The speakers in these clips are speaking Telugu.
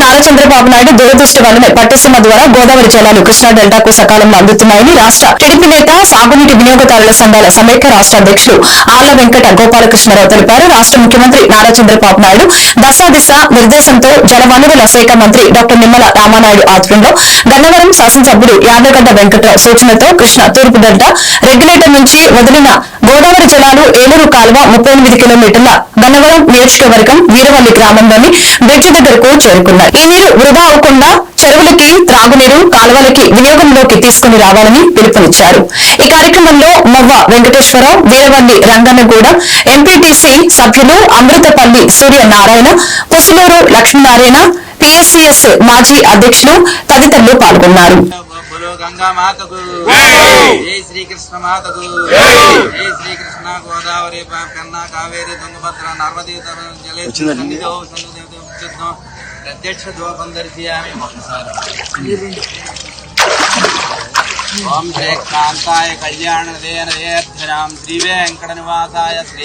నారా చంద్రబాబు నాయుడు దురదృష్టి వల్లనే పట్టిసీమ ద్వారా గోదావరి జలాలు కృష్ణా డెల్టాకు సకాలంలో అందుతున్నాయని రాష్ట్ర టీడీపీ నేత సాగునీటి వినియోగదారుల సంఘాల సమైక్య రాష్ట అధ్యకులు ఆళ్ళ వెంకట గోపాలకృష్ణారావు తెలిపారు. రాష్ట్ర ముఖ్యమంత్రి నారా చంద్రబాబు నాయుడు దశా దిశ నిర్దేశంతో జలవనరుల శాఖ మంత్రి డాక్టర్ నిమ్మల రామానాయుడు ఆధ్వర్యంలో గన్నవరం శాసనసభ్యుడు యాదగడ్డ వెంకట్రావు సూచనతో కృష్ణ తూర్పు డెల్టా రెగ్యులేటర్ నుంచి వదిలిన గోదావరి జలాలు ఏలూరు కాలువ ముప్పై ఎనిమిది కిలోమీటర్ల గన్నవరం నియోజకవర్గం వీరవల్లి గ్రామంలోని బ్రిడ్జ్ దగ్గరకు చేరుకున్నారు. ఈ నీరు వృధా అవ్వకుండా చెరువులకి త్రాగునీరు కాలువలకి వినియోగంలోకి తీసుకుని రావాలని పిలుపునిచ్చారు. ఈ కార్యక్రమంలో మొవ్వ వెంకటేశ్వరరావు వీరవల్లి రంగన్నగూడ ఎంపీటీసీ సభ్యులు అమృతపల్లి సూర్యనారాయణ పుసులూరు లక్ష్మీనారాయణ పిఎస్సిఎస్ మాజీ అధ్యక్షులు తదితరులు పాల్గొన్నారు. బోలో గంగా మాతకు. జై! శ్రీకృష్ణ మాతకు. జై! శ్రీకృష్ణ గోదావరి కన్నా కావేరి తుంగభద్ర నర్మదీ ప్రత్యక్ష దోపం దర్శయామి. ఓం శ్రీ కాంతాయ కళ్యాణ దేనదేర్థనాం శ్రీ వెంకట నివాసాయ శ్రీ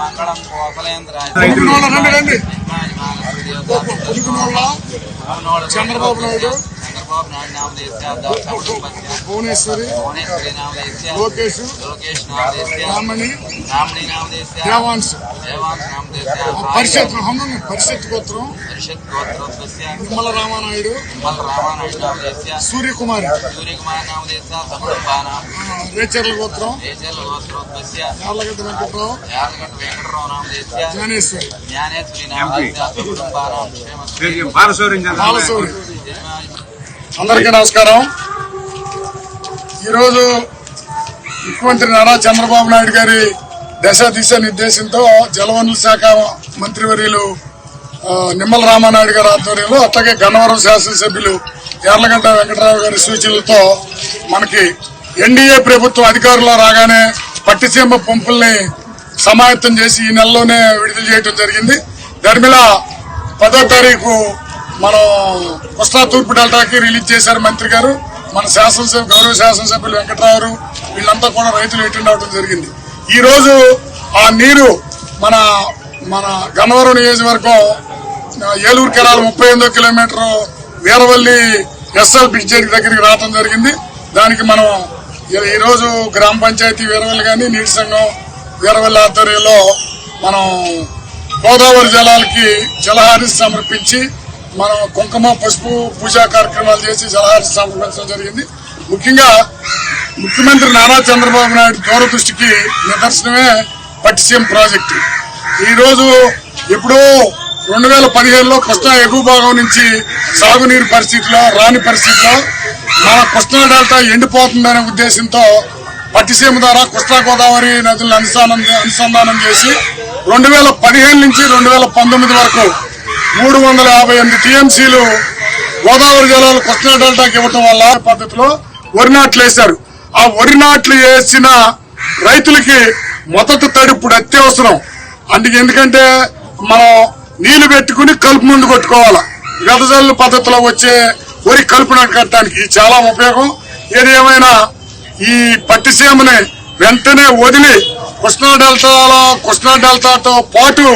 మంగళం కోసలేంద్రాయ. చంద్రబాబు నాయుడు? చంద్రబాబు నాయుడు నామదేశ్య భువనేశ్వరి భువనేశ్వరి నామదేశ్య లోకేష్ లోకేష్ నామదేశ్య రామణి రామణి నామదేశ్య దేవాంశ్. దేవాంశ నామదేశ్య పరిషత్ హనుమ పరిషత్ గోత్రం. పరిషత్ గోత్రోద్భస్య నిమ్మల రామానాయుడు. నిమ్మల రామానాయుడు నామదేశ్య సూర్యకుమారి. సూర్యకుమార్ నామదేశ్య సకుటుంబానాం రేచర్ల గోత్రం. దేశాల గోత్రోద్భస్య యార్లగడ్డ వెంకట్రావు. యాదగడ్డ వెంకటరావు నామదేశ్య జ్ఞానేశ్వరి. జ్ఞానేశ్వరి నామదేశ్య సకుటుంబానాం క్షేమ బాలసూరి అందరికీ నమస్కారం. ఈరోజు ముఖ్యమంత్రి నారా చంద్రబాబు నాయుడు గారి దశ దిశ నిర్దేశంతో జలవనరుల శాఖ మంత్రివర్యులు నిమ్మల రామానాయుడు గారి ఆధ్వర్యంలో అట్లాగే గన్నవరం శాసనసభ్యులు యార్లగడ్డ వెంకటరావు గారి సూచనలతో మనకి ఎన్డీఏ ప్రభుత్వం అధికారంలో రాగానే పట్టిసీమ పంపుల్ని సమాయత్తం చేసి ఈ నెలలోనే విడుదల చేయడం జరిగింది. ధర్మిళ పదో తారీఖు మనం కృష్ణా తూర్పు డెల్టాకి రిలీజ్ చేశారు మంత్రి గారు. మన శాసనసభ గౌరవ శాసనసభ్యులు వెంకటరావు వీళ్ళంతా కూడా రైతులు అటెండ్ అవడం జరిగింది. ఈ రోజు ఆ నీరు మన మన గన్నవరం నియోజకవర్గం ఏలూరు కెరాల ముప్పై ఎనిమిదో కిలోమీటర్ వీరవల్లి ఎస్ఎల్ బ్రిడ్జ్ దగ్గరికి రావడం జరిగింది. దానికి మనం ఈ- రోజు గ్రామ పంచాయతీ వీరవల్లి కానీ నీటి సంఘం వీరవల్లి ఆధ్వర్యంలో మనం గోదావరి జలాలకి జలహారి సమర్పించి మనం కుంకుమ పసుపు పూజా కార్యక్రమాలు చేసి జలహారి సమర్పించడం జరిగింది. ముఖ్యంగా ముఖ్యమంత్రి నారా చంద్రబాబు నాయుడు దూరదృష్టికి నిదర్శనమే పట్టిసీమ ప్రాజెక్టు. ఈరోజు ఎప్పుడో రెండు వేల పదిహేనులో కృష్ణా ఎగువ భాగం నుంచి సాగునీరు పరిస్థితిలో రాని పరిస్థితిలో మన కృష్ణా డెల్టా ఎండిపోతుందనే ఉద్దేశంతో పట్టిసీమ ద్వారా కృష్ణా గోదావరి నదులను అనుసంధానం అనుసంధానం చేసి రెండు వేల పదిహేను నుంచి రెండు వేల పంతొమ్మిది వరకు మూడు వందల యాభై ఎనిమిది టీఎంసీలు గోదావరి జిల్లాలో కృష్ణా డెల్టాకి ఇవ్వటం వల్ల పద్ధతిలో వరి నాట్లు వేశారు. ఆ వరి నాట్లు వేసిన రైతులకి మొదటి తడి ఇప్పుడు అత్యవసరం. అందుకే ఎందుకంటే మనం నీళ్ళు పెట్టుకుని కలుపు ముందు కొట్టుకోవాలి. గదజల్లు పద్ధతిలో వచ్చే వరి కలుపు కట్టడానికి ఇది చాలా ఉపయోగం. ఏది ఏమైనా ఈ పట్టిసీమని వెంటనే వదిలి కృష్ణా డెల్టాలో కృష్ణా డెల్టాతో పాటు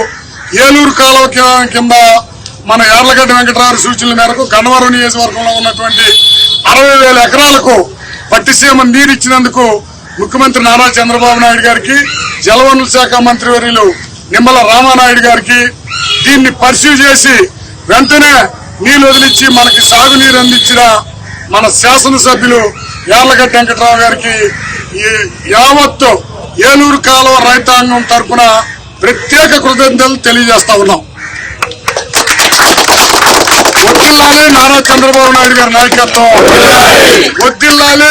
ఏలూరు కాలువ కింద మన యార్లగడ్డ వెంకటరావు సూచనల మేరకు గన్నవరం నియోజకవర్గంలో ఉన్నటువంటి అరవై వేల ఎకరాలకు పట్టిసీమ నీరు ఇచ్చినందుకు ముఖ్యమంత్రి నారా చంద్రబాబు నాయుడు గారికి జలవనరుల శాఖ మంత్రివర్యులు నిమ్మల రామానాయుడు గారికి దీన్ని పరిశీలి చేసి వెంటనే నీళ్ళు వదిలిచ్చి మనకి సాగునీరు అందించిన మన శాసనసభ్యులు యార్లగడ్డ వెంకటరావు గారికి ఈ యావత్తు ఏలూరు కాలువ రైతాంగం తరఫున ప్రత్యేక కృతజ్ఞతలు తెలియజేస్తా ఉన్నాం. వద్దిల్లాలి నారా చంద్రబాబు నాయుడు గారి నాయకత్వం. వద్దిల్లాలి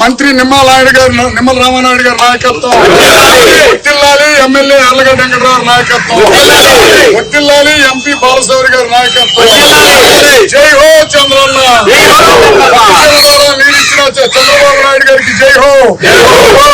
మంత్రి నిమ్మల నాయుడు గారి నిమ్మల రామానాయుడు గారి నాయకత్వం. వద్దిల్లాలి ఎమ్మెల్యే అల్లగడ్డ వెంకటరావు నాయకత్వం. వద్దిల్లాలి ఎంపీ బాలశౌరి గారి నాయకత్వం. జై హో చంద్రన్న. చంద్రబాబు నాయుడు గారికి జై హో.